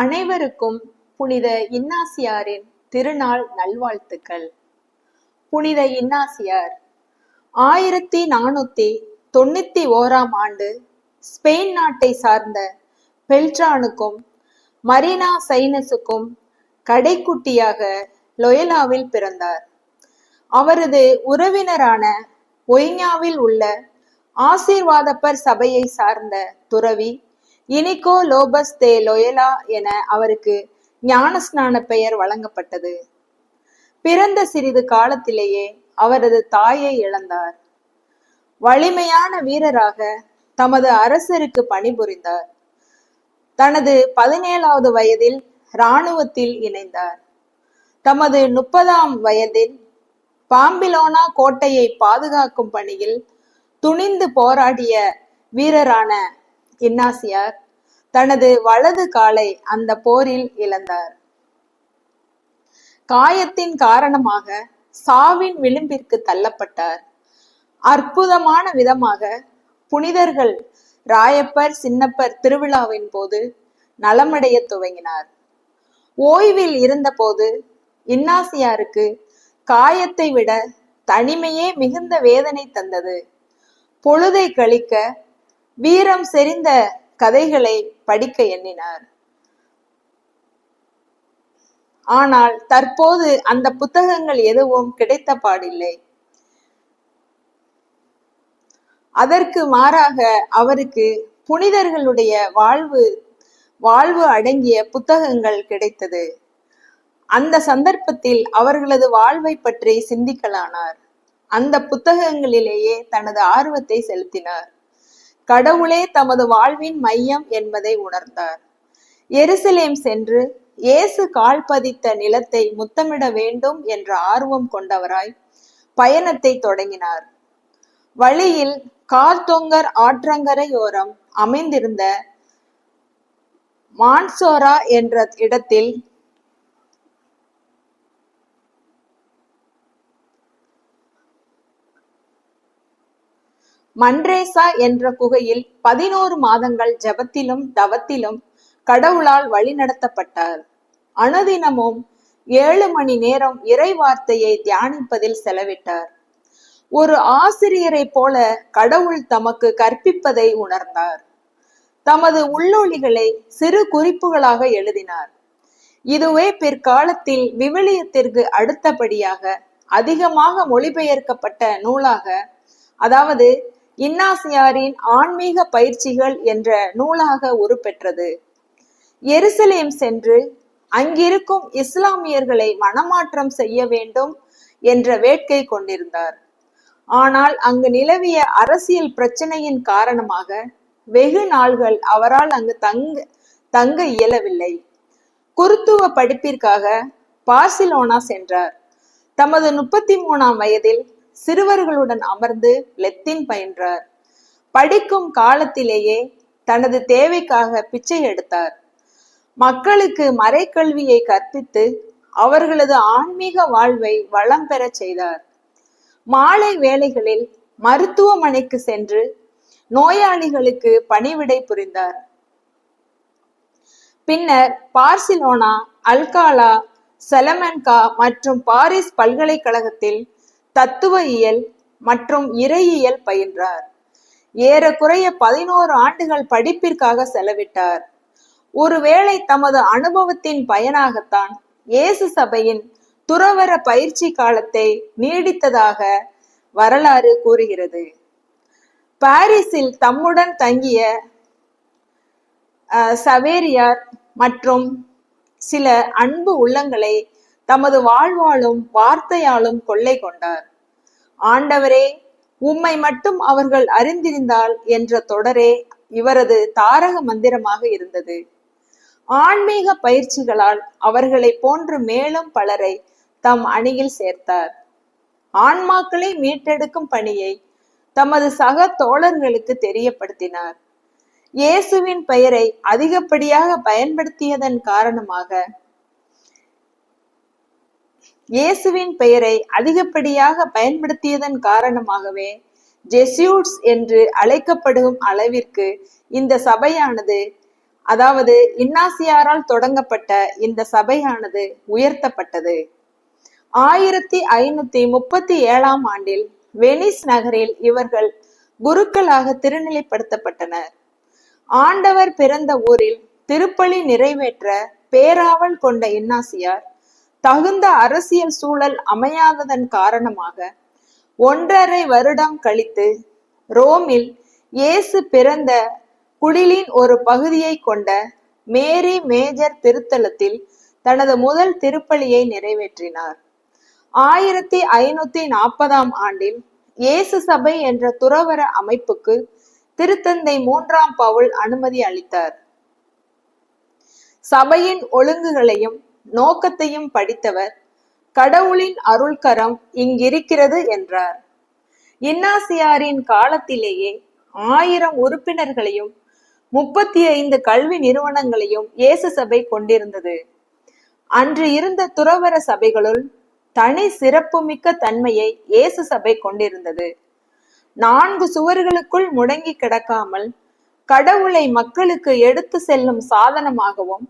அனைவருக்கும் புனித இன்னாசியாரின் திருநாள் நல்வாழ்த்துக்கள். புனித இன்னாசியார் ஆயிரத்தி நானூத்தி தொண்ணூத்தி ஓராம் ஆண்டு ஸ்பெயின் நாட்டை சார்ந்த பெல்ட்ரானுக்கும் மரீனா சைனஸுக்கும் கடைக்குட்டியாக லொயலாவில் பிறந்தார். அவரது உறவினரான ஒய்ஞாவில் உள்ள ஆசீர்வாதப்பர் சபையை சார்ந்த துறவி இனிகோ லோபஸ் தே லொயலா என அவருக்கு ஞானஸ்நான பெயர் வழங்கப்பட்டது. பிறந்த சிறிது காலத்திலேயே அவரது தாயை இழந்தார். வலிமையான வீரராக தமது அரசருக்கு பணிபுரிந்தார். தனது பதினேழாவது வயதில் இராணுவத்தில் இணைந்தார். தமது முப்பதாம் வயதில் பாம்பிலோனா கோட்டையை பாதுகாக்கும் பணியில் துணிந்து போராடிய வீரரான இன்னாசியார் தனது வலது காலை அந்த போரில் இழந்தார். காயத்தின் காரணமாக சாவின் விளிம்பிற்கு தள்ளப்பட்டார். அற்புதமான விதமாக புனிதர்கள் ராயப்பர் சின்னப்பர் திருவிழாவின் போது நலமடைய துவங்கினார். ஓய்வில் இருந்தபோது இன்னாசியாருக்கு காயத்தை விட தனிமையே மிகுந்த வேதனை தந்தது. பொழுதை கழிக்க வீரம் செறிந்த கதைகளை படிக்க எண்ணினார். ஆனால் தற்போது அந்த புத்தகங்கள் எதுவும் கிடைத்த பாடில்லை. அதற்கு மாறாக அவருக்கு புனிதர்களுடைய வாழ்வு வாழ்வு அடங்கிய புத்தகங்கள் கிடைத்தது. அந்த சந்தர்ப்பத்தில் அவர்களது வாழ்வை பற்றி சிந்திக்கலானார். அந்த புத்தகங்களிலேயே தனது ஆர்வத்தை செலுத்தினார். கடவுளே தமது வாழ்வின் மையம் என்பதை உணர்ந்தார். எருசலேம் சென்று இயேசு கால் பதித்த நிலத்தை முத்தமிட வேண்டும் என்ற ஆர்வம் கொண்டவராய் பயணத்தை தொடங்கினார். வழியில் கார்தொங்கர் ஆற்றங்கரையோரம் அமைந்திருந்த மான்சோரா என்ற இடத்தில் மன்ரேசா என்ற குகையில் பதினோரு மாதங்கள் ஜபத்திலும் தவத்திலும் கடவுளால் வழிநடத்தப்பட்டார் அனுதினமும் ஏழு மணி நேரம் இறை வார்த்தையை தியானிப்பதில் செலவிட்டார். ஒரு ஆசிரியரை போல கடவுள் தமக்கு கற்பிப்பதை உணர்ந்தார். தமது உள்ளொளிகளை சிறு குறிப்புகளாக எழுதினார். இதுவே பிற்காலத்தில் விவிலியத்திற்கு அடுத்தபடியாக அதிகமாக மொழிபெயர்க்கப்பட்ட நூலாக அதாவது இன்னாசியாரின் ஆன்மீக பயிற்சிகள் என்ற நூலாக உருப்பெற்றது. எருசலேம் சென்று அங்கிருக்கும் இஸ்லாமியர்களை மனமாற்றம் செய்ய வேண்டும் என்ற வேட்கை கொண்டிருந்தார். ஆனால் அங்கு நிலவிய அரசியல் பிரச்சனையின் காரணமாக வெகு நாள்கள் அவரால் அங்கு தங்க தங்க இயலவில்லை. குருத்துவ படிப்பிற்காக பார்சிலோனா சென்றார். தமது முப்பத்தி மூணாம் வயதில் சிறுவர்களுடன் அமர்ந்து லெத்தின் பயின்றார். படிக்கும் காலத்திலேயே தனது தேவைக்காக பிச்சை எடுத்தார். மக்களுக்கு மறைக்கல்வியை கற்பித்து அவர்களது ஆன்மீக வாழ்வை வளம் பெறச் செய்தார். மாலை வேளைகளில் மருத்துவமனைக்கு சென்று நோயாளிகளுக்கு பணிவிடை புரிந்தார். பின்னர் பார்சிலோனா அல்காலா செலமன்கா மற்றும் பாரிஸ் பல்கலைக்கழகத்தில் தத்துவ இயல் மற்றும் இறையியல் பயின்றார். ஏறக்குறைய பதினோரு ஆண்டுகள் படிப்பிற்காக செலவிட்டார். ஒருவேளை தமது அனுபவத்தின் பயனாகத்தான் இயேசு சபையின் துறவர பயிற்சி காலத்தை நீடித்ததாக வரலாறு கூறுகிறது. பாரிஸில் தம்முடன் தங்கிய சவேரியார் மற்றும் சில அன்பு உள்ளங்களை தமது வாழ்வாலும் வார்த்தையாலும் கொள்ளை கொண்டார். ஆண்டவரே உம்மை மட்டும் அவர்கள் அறிந்திருந்தால் என்ற தொடரே இவரது தாரக மந்திரமாக இருந்தது. ஆன்மீக பயிற்சிகளால் அவர்களை போன்று மேலும் பலரை தம் அணியில் சேர்த்தார். ஆன்மாக்களை மீட்டெடுக்கும் பணியை தமது சக தோழர்களுக்கு தெரியப்படுத்தினார். இயேசுவின் பெயரை அதிகப்படியாக பயன்படுத்தியதன் காரணமாக இயேசுவின் பெயரை அதிகப்படியாக பயன்படுத்தியதன் காரணமாகவே ஜெஸ்யூட்ஸ் என்று அழைக்கப்படும் அளவிற்கு இந்த சபையானது அதாவது இன்னாசியாரால் தொடங்கப்பட்ட இந்த சபையானது உயர்த்தப்பட்டது. ஆயிரத்தி ஐநூத்தி முப்பத்தி ஏழாம் ஆண்டில் வெனிஸ் நகரில் இவர்கள் குருக்களாக திருநிலைப்படுத்தப்பட்டனர். ஆண்டவர் பிறந்த ஊரில் திருப்பலி நிறைவேற்ற பேராவல் கொண்ட இன்னாசியார் தகுந்த அரசியல் சூழல் அமையாததன் காரணமாக ஒன்றரை வருடம் கழித்து ரோமில் இயேசு பிறந்த குடிலின் ஒரு பகுதியை கொண்ட மேரி மேஜர் திருத்தலத்தில் தனது முதல் திருப்பலியை நிறைவேற்றினார். ஆயிரத்தி ஐநூத்தி நாற்பதாம் ஆண்டில் இயேசு சபை என்ற துறவர அமைப்புக்கு திருத்தந்தை மூன்றாம் பவுல் அனுமதி அளித்தார். சபையின் ஒழுங்குகளையும் நோக்கத்தையும் படித்தவர் கடவுளின் அருள்கரம் இங்கிருக்கிறது என்றார். இன்னாசியாரின் காலத்திலேயே ஆயிரம் உறுப்பினர்களையும் முப்பத்தி ஐந்து கல்வி நிறுவனங்களையும் இயேசு சபை கொண்டிருந்தது. அன்று இருந்த துறவர சபைகளுள் தனி சிறப்புமிக்க தன்மையை இயேசு சபை கொண்டிருந்தது. நான்கு சுவர்களுக்குள் முடங்கி கிடக்காமல் கடவுளை மக்களுக்கு எடுத்து செல்லும் சாதனமாகவும்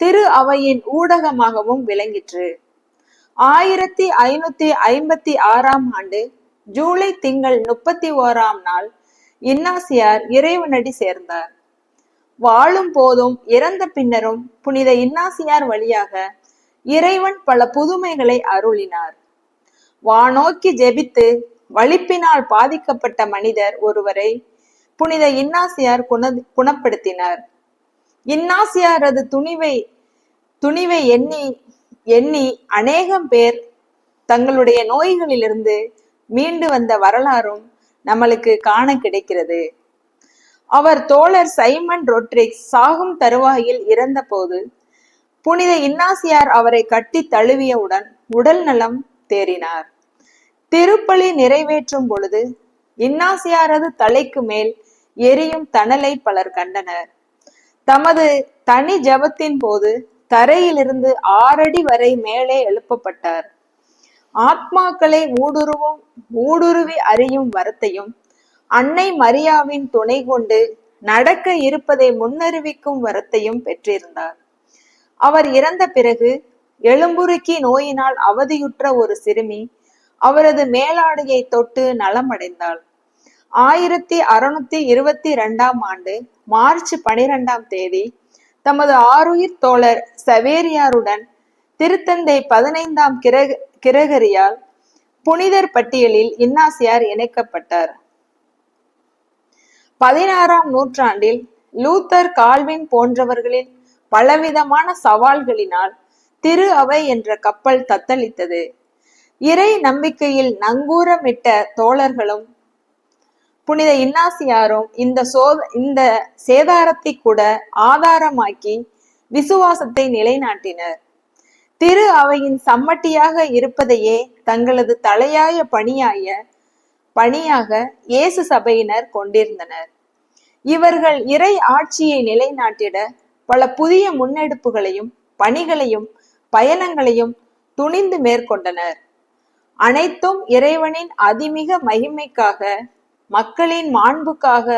திரு அவையின் ஊடகமாகவும் விளங்கிற்று. ஆயிரத்தி ஐநூத்தி ஐம்பத்தி ஆறாம் ஆண்டு ஜூலை திங்கள் முப்பத்தி ஓராம் நாள் இன்னாசியார் இறைவனடி சேர்ந்தார். வாழும் போதும் இறந்த பின்னரும் புனித இன்னாசியார் வழியாக இறைவன் பல புதுமைகளை அருளினார். வானோக்கி ஜெபித்து வலிப்பினால் பாதிக்கப்பட்ட மனிதர் ஒருவரை புனித இன்னாசியார் குண குணப்படுத்தினார். இன்னாசியாரது துணிவை துணிவை எண்ணி எண்ணி அநேகம் பேர் தங்களுடைய நோய்களிலிருந்து மீண்டு வந்த வரலாறும் நம்மளுக்கு காண கிடைக்கிறது. அவர் தோழர் சைமன் ரொட்ரிக்ஸ் சாகும் தருவாயில் இறந்தபோது புனித இன்னாசியார் அவரை கட்டி தழுவியவுடன் உடல் நலம் தேறினார். திருப்பலி நிறைவேற்றும் பொழுது இன்னாசியாரது தலைக்கு மேல் எரியும் தணலை பலர் கண்டனர். தமது தனி ஜபத்தின் போது தரையிலிருந்து ஆறடி வரை மேலே எழுப்பப்பட்டார். ஆத்மாக்களை ஊடுருவும் ஊடுருவி அறியும் வரத்தையும் அன்னை மரியாவின் துணை கொண்டு நடக்க இருப்பதை முன்னறிவிக்கும் வரத்தையும் பெற்றிருந்தார். அவர் இறந்த பிறகு எலும்புருக்கி நோயினால் அவதியுற்ற ஒரு சிறுமி அவரது மேலாடையை தொட்டு நலமடைந்தாள். ஆயிரத்தி அறுநூத்தி இருபத்தி ரெண்டாம் ஆண்டு மார்ச் பனிரெண்டாம் தேதி தமது ஆருயிர் தோழர் சவேரியாருடன் திருத்தந்தை பதினைந்தாம் கிரக கிரகரியால் புனிதர் பட்டியலில் இன்னாசியார் இணைக்கப்பட்டார். பதினாறாம் நூற்றாண்டில் லூத்தர் கால்வின் போன்றவர்களின் பலவிதமான சவால்களினால் திரு அவை என்ற கப்பல் தத்தளித்தது. இறை நம்பிக்கையில் நங்கூரமிட்ட தோழர்களும் புனித இன்னாசியாரும் இந்த சோத இந்த சேதாரத்தை கூட ஆதாரமாக்கி விசுவாசத்தை நிலைநாட்டினர். திரு அவையின் சம்மட்டியாக இருப்பதையே தங்களது தலையாய பணியாய பணியாக இயேசு சபையினர் கொண்டிருந்தனர். இவர்கள் இறை ஆட்சியை நிலைநாட்டிட பல புதிய முன்னெடுப்புகளையும் பணிகளையும் பயணங்களையும் துணிந்து மேற்கொண்டனர். அனைத்தும் இறைவனின் அதிமிக மகிமைக்காக மக்களின் மாண்புக்காக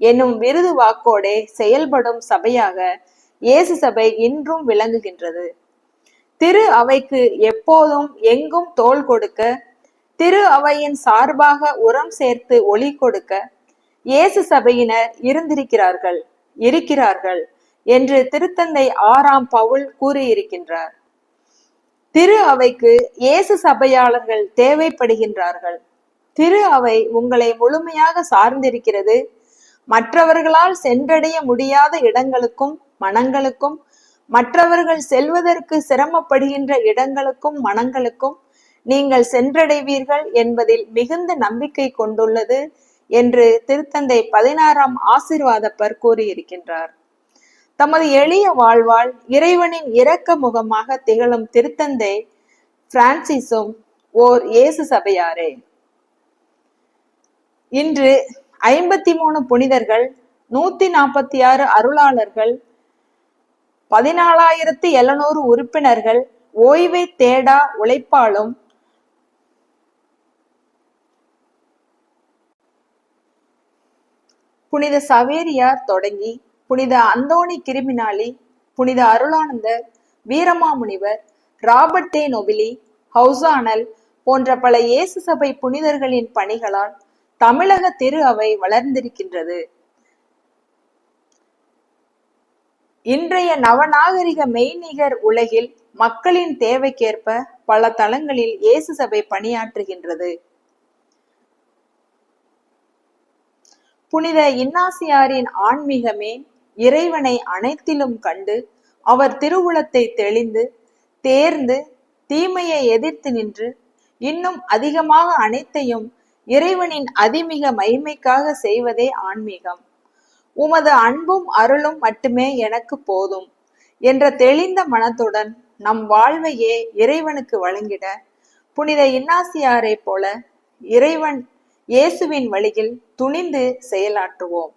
என்னும் விருது வாக்கோடே செயல்படும் சபையாக இயேசு சபை இன்றும் விளங்குகின்றது. திரு அவைக்கு எப்போதும் எங்கும் தோல் கொடுக்க திரு அவையின் சார்பாக உரம் சேர்த்து ஒளி கொடுக்க இயேசு சபையினர் இருந்திருக்கிறார்கள் இருக்கிறார்கள் என்று திருத்தந்தை ஆறாம் பவுல் கூறியிருக்கின்றார். திரு அவைக்கு இயேசு சபையாளர்கள் தேவைப்படுகின்றார்கள். திரு அவை உங்களை முழுமையாக சார்ந்திருக்கிறது. மற்றவர்களால் சென்றடைய முடியாத இடங்களுக்கும் மனங்களுக்கும் மற்றவர்கள் செல்வதற்கு சிரமப்படுகின்ற இடங்களுக்கும் மனங்களுக்கும் நீங்கள் சென்றடைவீர்கள் என்பதில் மிகுந்த நம்பிக்கை கொண்டுள்ளது என்று திருத்தந்தை பதினாறாம் ஆசிர்வாதப்பர் கூறியிருக்கின்றார். தமது எளிய வாழ்வால் இறைவனின் இரக்க முகமாக திகழும் திருத்தந்தை பிரான்சிஸும் ஓர் இயேசு சபையாரே. இன்று ஐம்பத்தி மூணு புனிதர்கள் நூத்தி நாற்பத்தி ஆறு அருளாளர்கள் பதினாலாயிரத்தி எழுநூறு உறுப்பினர்கள் ஓய்வை தேடா உழைப்பாலும் புனித சவேரியார் தொடங்கி புனித அந்தோணி கிருமினாளி புனித Arulanandar Veeramamunivar Robert de Nobili ஹவுசானல் போன்ற பல இயேசு சபை புனிதர்களின் பணிகளால் தமிழக திரு அவை வளர்ந்திருக்கின்றது. இன்றைய நவநாகரிக மெய்நிகர் உலகில் மக்களின் தேவைக்கேற்ப பல தளங்களில் இயேசு சபை பணியாற்றுகின்றது. புனித இன்னாசியாரின் ஆன்மீகமே இறைவனை அனைத்திலும் கண்டு அவர் திருவுளத்தை தெளிந்து தேர்ந்து தீமையை எதிர்த்து நின்று இன்னும் அதிகமாக அனைத்தையும் இறைவனின் அதிமிக மகிமைக்காக செய்வதே ஆன்மீகம். உமது அன்பும் அருளும் மட்டுமே எனக்கு போதும் என்ற தெளிந்த மனத்துடன் நம் வாழ்வையே இறைவனுக்கு வழங்கிட புனித இன்னாசியாரைப் போல இறைவன் இயேசுவின் வழியில் துணிந்து செயலாற்றுவோம்.